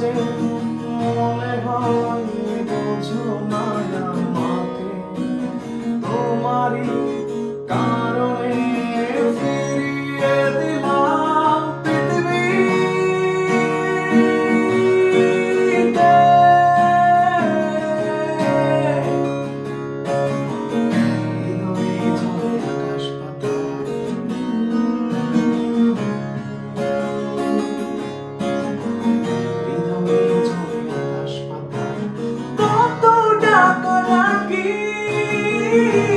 যে মনে হয় বোঝো না আমাকে। তোমারই aqui.